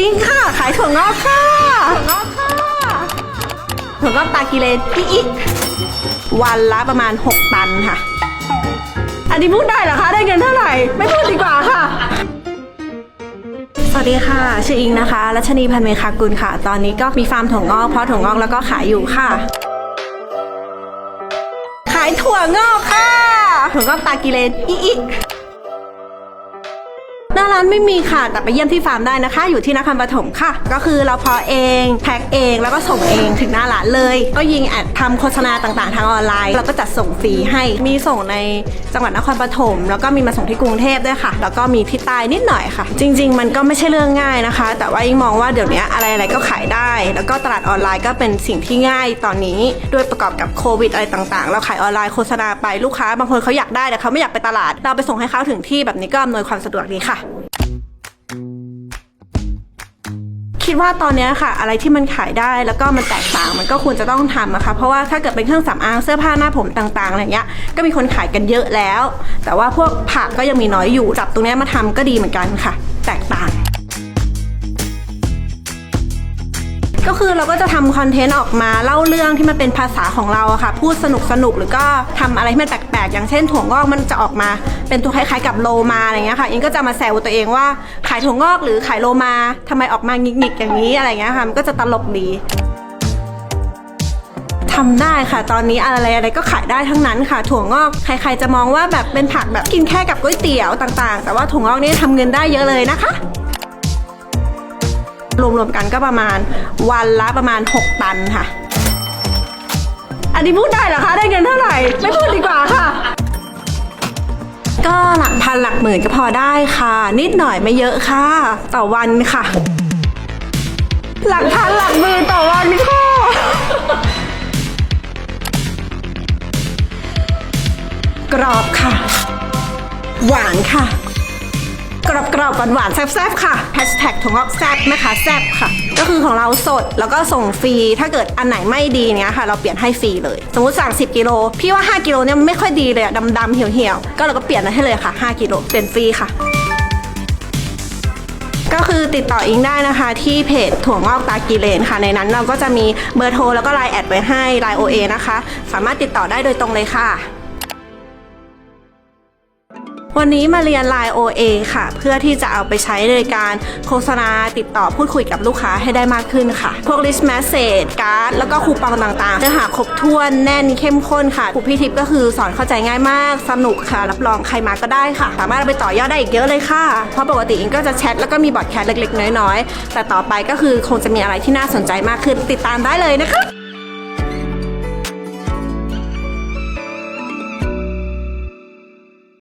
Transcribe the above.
จริงค่ะ ขายถั่วงอกค่ะถั่วงอกค่ะถั่วงอกตากิเลนอีอีวันละประมาณ 6 ตันค่ะ อันนี้พูดได้เหรอคะ ได้เงินเท่าไหร่ ไม่พูดดีกว่าค่ะ สวัสดีค่ะ ชื่ออิงนะคะ รัชนีพันเมฆากุลค่ะ ตอนนี้ก็มีฟาร์มถั่วงอก เพราะถั่วงอกแล้วก็ขายอยู่ค่ะ ขายถั่วงอกค่ะ ถั่วงอกตากิเลนอีอี หน้าร้านไม่มีค่ะ แต่ไปเยี่ยมที่ฟาร์มได้นะคะ อยู่ที่นครปฐมค่ะ ก็คือเราเพาะเองแพ็คเองแล้วก็ส่งเองถึงหน้าร้านเลย ก็ยิงแอดทำโฆษณาต่างๆ ทางออนไลน์เราก็จัดส่งฟรีให้มีส่งในจังหวัดนครปฐมแล้วก็มีมาส่งที่กรุงเทพด้วยค่ะ แล้วก็มีที่ใต้นิดหน่อยค่ะ จริง ๆ มันก็ไม่ใช่เรื่องง่ายนะคะ แต่ว่ายิ่งมองว่าเดี๋ยวนี้อะไรๆก็ขายได้ แล้วก็ตลาดออนไลน์ก็เป็นสิ่งที่ง่ายตอนนี้ด้วยประกอบกับโควิดอะไรต่างๆ เราขายออนไลน์โฆษณาไปลูกค้าบางคนเขาอยากได้แต่เขาไม่อยากไปตลาด เราไปส่งให้เขาถึงที่แบบนี้ก็อำนวยความสะดวกดีค่ะ คิดว่าตอนนี้ค่ะ อะไรที่มันขายได้แล้วก็มันแตกต่างมันก็ควรจะต้องทำนะคะเพราะว่าถ้าเกิดเป็นเครื่องสำอางเสื้อผ้าหน้าผมต่างๆอะไรเงี้ยก็มีคนขายกันเยอะแล้ว แต่ว่าพวกผักก็ยังมีน้อยอยู่จับตรงเนี้ยมาทำก็ดีเหมือนกันค่ะ แตกต่าง ก็คือเราก็จะทำคอนเทนต์ออกมาเล่าเรื่องที่มันเป็นภาษาของเราอะค่ะ พูดสนุกสนุกหรือก็ทำอะไรที่มันแปลกๆ อย่างเช่นถั่วงอกมันจะออกมา เป็นตัวคล้ายๆกับโลมาอะไรเงี้ยค่ะอิงก็จะมาแซวตัวเองว่าขายถั่วงอกหรือขายโลมาทำไมออกมาหงิกๆอย่างนี้อะไรเงี้ยค่ะมันก็จะตลกดี ทำได้ค่ะ ตอนนี้อะไรอะไรก็ขายได้ทั้งนั้นค่ะ ถั่วงอกใคร ๆ จะมองว่าแบบเป็นผักแบบกินแค่กับก๋วยเตี๋ยวต่างๆ แต่ว่าถั่วงอกนี่ทำเงินได้เยอะเลยนะคะ รวมๆกันก็ประมาณวันละประมาณ 6 ตันค่ะ อันนี้พูดได้เหรอคะ ได้เงินเท่าไหร่ ไม่พูดดีกว่าค่ะ ก็หลักพันหลักหมื่นก็พอได้ค่ะ นิดหน่อยไม่เยอะค่ะ ต่อวันค่ะ หลักพันหลักหมื่นต่อวันค่ะกรอบค่ะ หวานค่ะ กรอบกรอบหวานหวานแซ่บๆค่ะแฮชแท็กถั่วงอกแซ่บแม่ค้าแซ่บค่ะ ก็คือของเราสดแล้วก็ส่งฟรี ถ้าเกิดอันไหนไม่ดีเนี้ยค่ะ เราเปลี่ยนให้ฟรีเลย สมมติสั่ง10กิโลพี่ว่า 5กิโลเนี่ยไม่ค่อยดีเลยดำๆเหี่ยวๆก็เราก็เปลี่ยนให้เลยค่ะ5กิโลเปลี่ยนฟรีค่ะก็คือติดต่ออิงได้นะคะ ที่เพจถั่วงอกตากีเลนค่ะ ในนั้นเราก็จะมีเบอร์โทรแล้วก็ไลน์แอดไว้ให้ไลน์ OA นะคะ สามารถติดต่อได้โดยตรงเลยค่ะ วันนี้มาเรียน Line OA ค่ะ เพื่อที่จะเอาไปใช้ในการโฆษณาติดต่อพูดคุยกับลูกค้าให้ได้มากขึ้นค่ะ พวก list message การ์ดแล้วก็คูปองต่างๆเนื้อหาครบถ้วนแน่นเข้มข้นค่ะครูพี่ทิพย์ก็คือสอนเข้าใจง่ายมาก สนุกค่ะ รับรองใครมาก็ได้ค่ะ สามารถไปต่อยอดได้อีกเยอะเลยค่ะ เพราะปกติอิงก็จะแชทแล้วก็มีบอทแคสเล็กๆ น้อยๆ แต่ต่อไปก็คือคงจะมีอะไรที่น่าสนใจมากขึ้นติดตามได้เลยนะคะ